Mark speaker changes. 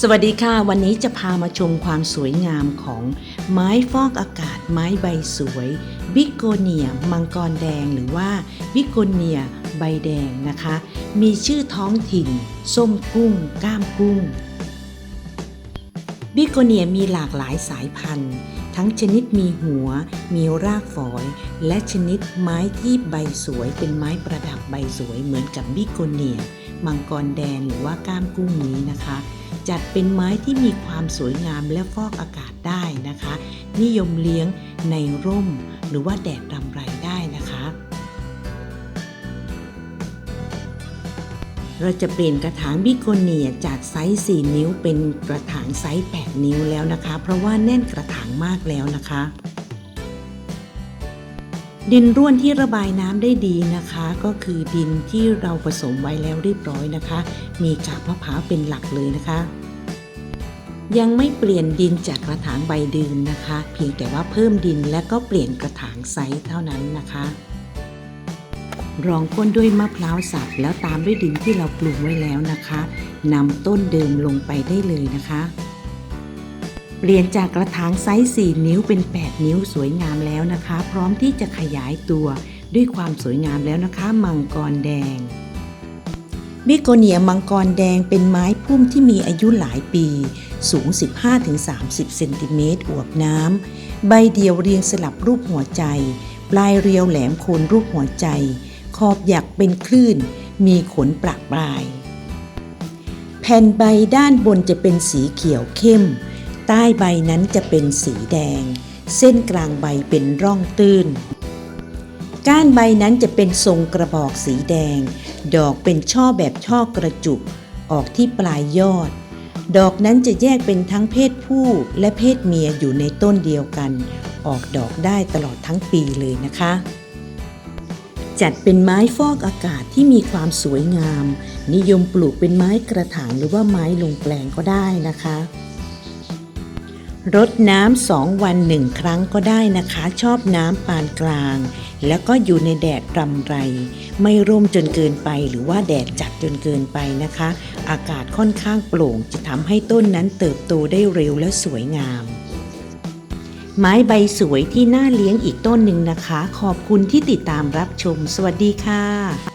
Speaker 1: สวัสดีค่ะ วันนี้จะพามาชมความสวยงามของไม้ฟอกอากาศ ไม้ใบสวยบิโกเนียมังกรแดงหรือว่าบิโกเนียใบแดงนะคะ มีชื่อท้องถิ่น ส้มกุ้ง ก้ามกุ้ง บิโกเนียมีหลากหลายสายพันธุ์ ทั้งชนิดมีหัว มีรากฝอย และชนิดไม้ที่ใบสวยเป็นไม้ประดับใบสวยเหมือนกับบิโกเนีย มังกรแดงหรือว่าก้ามกุ้งนี้นะคะ จัดเป็นไม้ที่มีความสวยงามและฟอกอากาศได้นะคะ นิยมเลี้ยงในร่มหรือว่าแดดรำไรได้ เราจะเปลี่ยนกระถางบิโกเนียจากไซส์ 4 นิ้วเป็นกระถางไซส์ 8 นิ้วแล้วนะคะ เพราะว่าแน่นกระถางมากแล้วนะคะ ดินร่วนที่ระบายน้ำได้ดีนะคะ ก็คือดินที่เราผสมไว้แล้วเรียบร้อยนะคะ มีกากมะพร้าวเป็นหลักเลยนะคะ ยังไม่เปลี่ยนดินจากกระถางใบเดินนะคะ เพียงแต่ว่าเพิ่มดินและก็เปลี่ยนกระถางไซส์เท่านั้นนะคะ รองก้นด้วยมะพร้าวสับแล้วตามด้วยดินที่เราปลูกไว้แล้วนะคะนำต้นเดิมลงไปได้เลยนะคะ เปลี่ยนจากกระถางไซส์ 4 นิ้วเป็น 8 นิ้วสวยงามแล้วนะคะ พร้อมที่จะขยายตัวด้วยความสวยงามแล้วนะคะ มังกรแดงบิโกเนียมังกรแดงเป็นไม้พุ่มที่มีอายุหลายปี สูง 15-30 เซนติเมตรอวบน้ำ ใบเดียวเรียงสลับรูปหัวใจ ปลายเรียวแหลมโคนรูปหัวใจ ขอบหยักเป็นคลื่น มีขนประปราย แผ่นใบด้านบนจะเป็นสีเขียวเข้ม ใต้ใบนั้นจะเป็นสีแดง เส้นกลางใบเป็นร่องตื้น ก้านใบนั้นจะเป็นทรงกระบอกสีแดง ดอกเป็นช่อแบบช่อกระจุก ออกที่ปลายยอด ดอกนั้นจะแยกเป็นทั้งเพศผู้และเพศเมียอยู่ในต้นเดียวกัน ออกดอกได้ตลอดทั้งปีเลยนะคะ จัดเป็นไม้ฟอกอากาศที่มีความสวยงาม นิยมปลูกเป็นไม้กระถางหรือว่าไม้ลงแปลงก็ได้นะคะรดน้ำสองวันหนึ่งครั้งก็ได้นะคะ ชอบน้ำปานกลาง แล้วก็อยู่ในแดดรำไร ไม่ร่มจนเกินไปหรือว่าแดดจัดจนเกินไปนะคะ อากาศค่อนข้างโปร่งจะทำให้ต้นนั้นเติบโตได้เร็วและสวยงาม ไม้ใบสวยที่น่าเลี้ยงอีกต้นหนึ่งนะคะ ขอบคุณที่ติดตามรับชม สวัสดีค่ะ